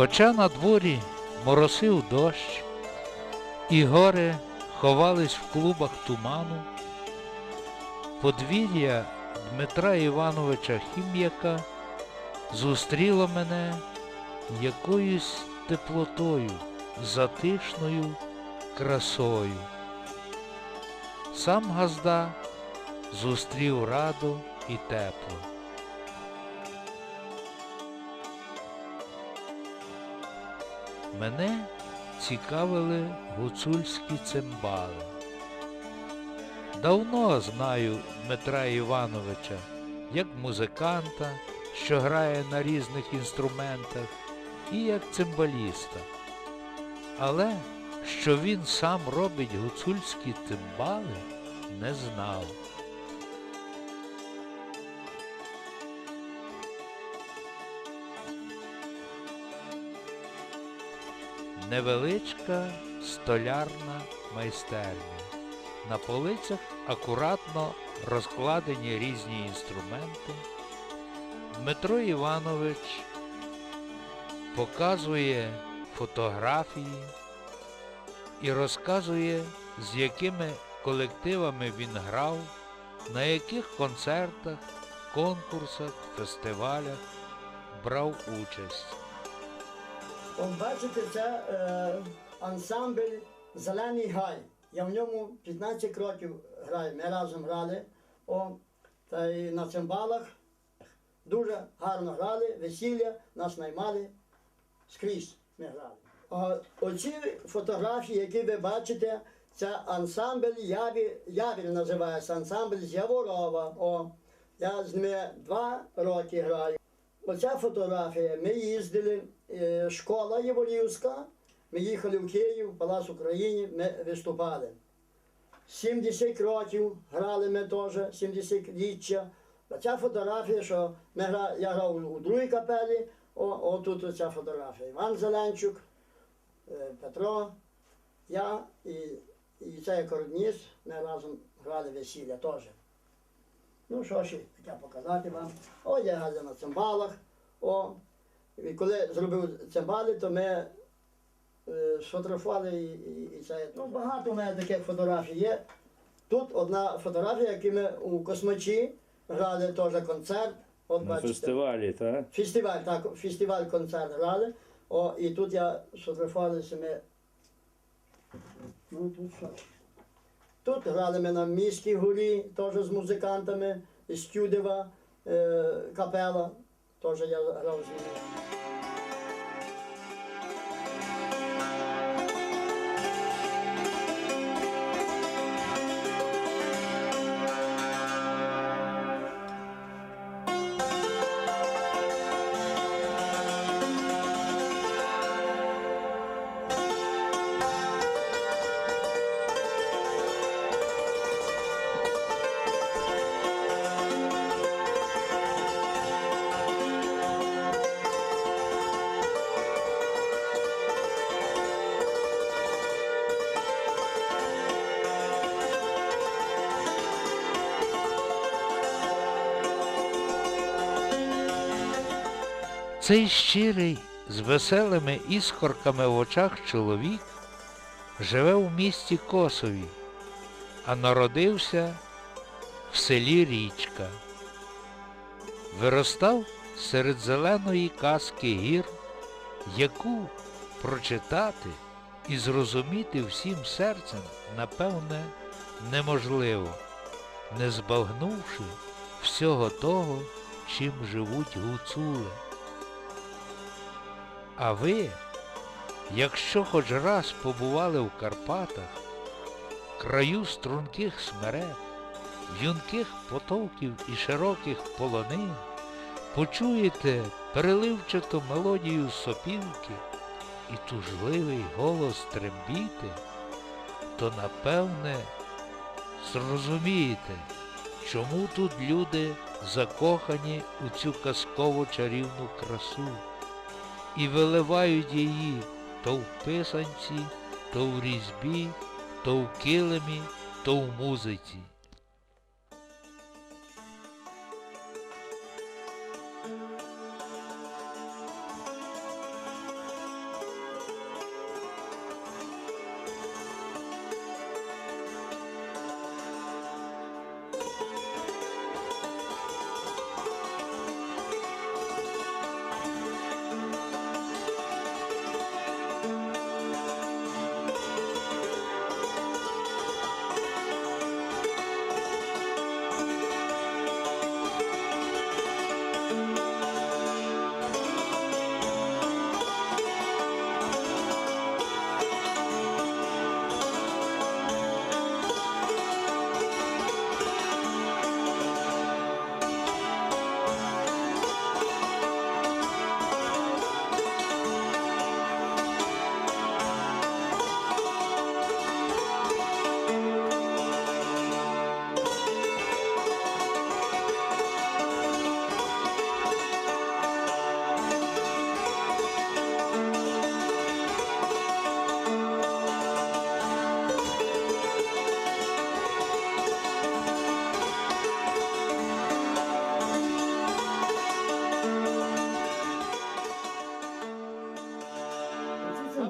Хоча на дворі моросив дощ, і гори ховались в клубах туману, подвір'я Дмитра Івановича Хім'яка зустріло мене якоюсь теплотою, затишною красою. Сам Газда зустрів радо і тепло. Мене цікавили гуцульські цимбали. Давно знаю Дмитра Івановича як музиканта, що грає на різних інструментах, і як цимбаліста. Але що він сам робить гуцульські цимбали, не знав. Невеличка столярна майстерня. На полицях акуратно розкладені різні інструменти. Дмитро Іванович показує фотографії і розказує, з якими колективами він грав, на яких концертах, конкурсах, фестивалях брав участь. Бачите, це е, ансамбль Зелений гай. Я в ньому 15 років граю. Ми разом грали. О, та й на цимбалах. Дуже гарно грали, весілля, нас наймали скрізь ми грали. А оці фотографії, які ви бачите, це ансамбль Явір, Явір називається, ансамбль з Яворова. О, я з ними два роки граю. Оця фотографія. Ми їздили, школа Єворівська, ми їхали в Київ, Палац України, ми виступали. 70 років грали ми теж, 70-річчя. Ця фотографія, що ми гра, я грав у другій капелі, о, отут оця фотографія. Іван Зеленчук, е, Петро, я і, і цей кордніс, ми разом грали весілля теж. Ну, що ще таке показати вам. О, я граю на цимбалах. О, і коли зробив цимбали, то ми е, сфотографували і, і, і це. Ну, багато у мене таких фотографій є. Тут одна фотографія, яку ми у Космачі грали теж концерт. От На бачите. фестивалі, так? Фестиваль, так, фестиваль концерт грали. О, і тут я сфотографувалися ми. Ну, тут що? Тут грали ми на міській горі, теж з музикантами, з Тюдева, е, капела, теж я грав з ними. Цей щирий, з веселими іскорками в очах чоловік живе у місті Косові, а народився в селі Річка. Виростав серед зеленої казки гір, яку прочитати і зрозуміти всім серцем, напевне, неможливо, не збагнувши всього того, чим живуть гуцули. А ви, якщо хоч раз побували в Карпатах, краю струнких смерек, юнких потоків і широких полонин, почуєте переливчату мелодію сопілки і тужливий голос трембіти, то напевне зрозумієте, чому тут люди закохані у цю казково чарівну красу і виливають її то в писанці, то в різьбі, то в килимі, то в музиці.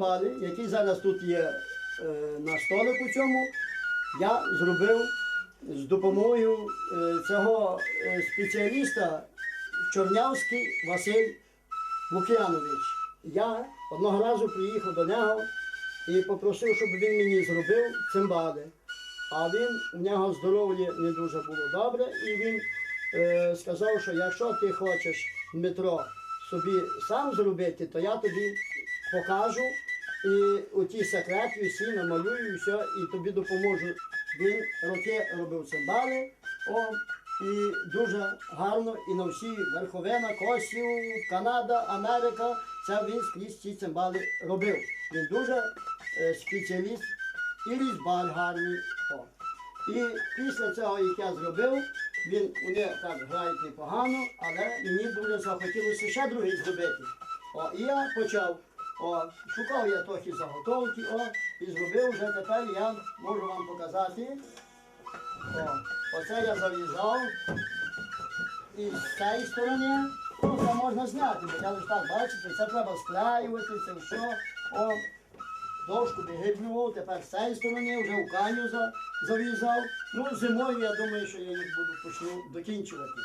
Цимбали, які зараз тут є е, на столику цьому, я зробив з допомогою е, цього е, спеціаліста Чорнявський Василь Лук'янович. Я одного разу приїхав до нього і попросив, щоб він мені зробив цимбали. А він у нього здоров'я не дуже було добре, і він е, сказав, що якщо ти хочеш Дмитро собі сам зробити, то я тобі покажу і у ті секрети всі намалюю все, і тобі допоможу. Він роки робив цимбали, о, і дуже гарно, і на всі верховина, Косів, Канада, Америка, це він скрізь ці цимбали робив. Він дуже е, спеціаліст і різьбар гарний. О. І після цього, як я зробив, він вони так грають непогано, але мені дуже захотілося ще другий зробити. О, і я почав. О, шукав я трохи заготовки, о, і зробив вже тепер я можу вам показати. О, оце я зав'язав. І з цієї сторони, ну, це можна зняти, бо я лише так бачите, це треба склеювати, це все. О, дошку вигибнював, тепер з цієї сторони вже в каню за, зав'язав. Ну, зимою я думаю, що я їх буду почну докінчувати.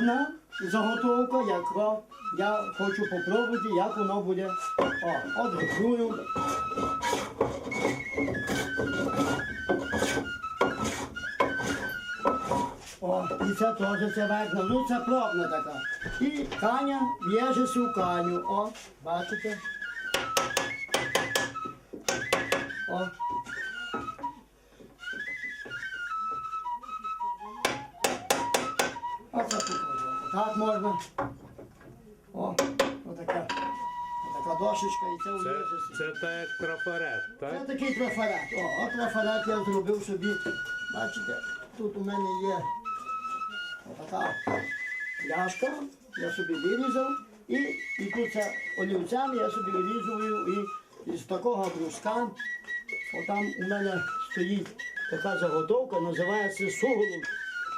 Пробна заготовка, як ва- я хочу попробувати, як воно буде. О, от. О, і це теж це верхня, ну це пробна така. І каня в'єжеться у каню. О, бачите? О. Так. О, отака, отака дошечка і це Це, це так як трафарет, Це так? такий трафарет. О, от трафарет я зробив собі. Бачите, тут у мене є отака пляшка, я собі вирізав. І, і тут це олівцями я собі вирізую і з такого бруска. Отам у мене стоїть така заготовка, називається суголов.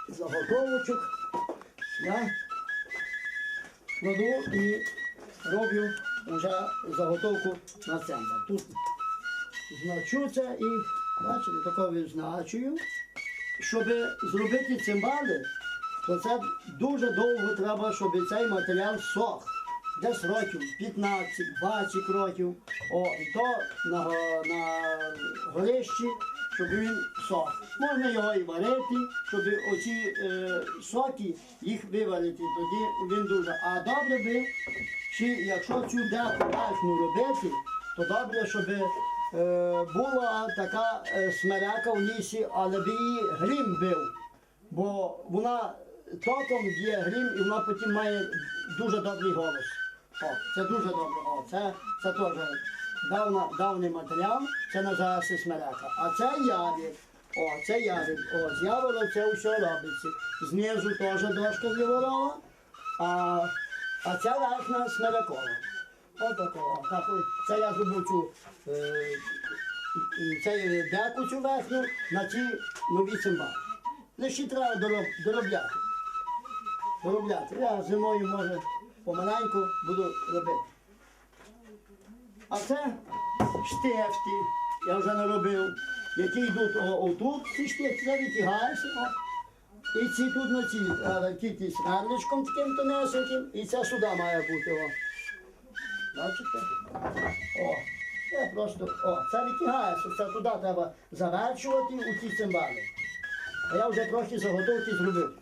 Заготовочок. Я кладу і роблю вже заготовку на цембр. Тут значу це і бачите, тако відзначую. Щоб зробити цимбали, то це дуже довго треба, щоб цей матеріал сох. Десь років 15-20 років. О, то на, на горищі, щоб він сох. Можна його і варити, щоб оці е, соки їх виварити, тоді він дуже. А добре би, чи якщо цю деку верхню робити, то добре, щоб е, була така е, смерека в лісі, але би її грім бив. Бо вона током б'є грім і вона потім має дуже добрий голос. О, це дуже добре. О, це, це теж давна, давній матеріал, це називається смерека. А це явір. О, це явір. О, з явора це все робиться. Знизу теж дошка з яворова, а, а ця верхня смерекова. Отакого. Так, це я зробив цю е, цей деку цю верхню на ці нові цимбали. Лише треба дороб, доробляти. Доробляти. Я зимою, може, помаленьку буду робити. А це штефти, я вже наробив, які йдуть отут, ці штефти, це витягаєшся. О. І ці тут на ці, а, тільки з арличком таким тонесеньким, і це сюди має бути. О. Бачите? О, це просто, о, це витягається, це туди треба завершувати у ці цимбали. А я вже трохи заготовки зробив.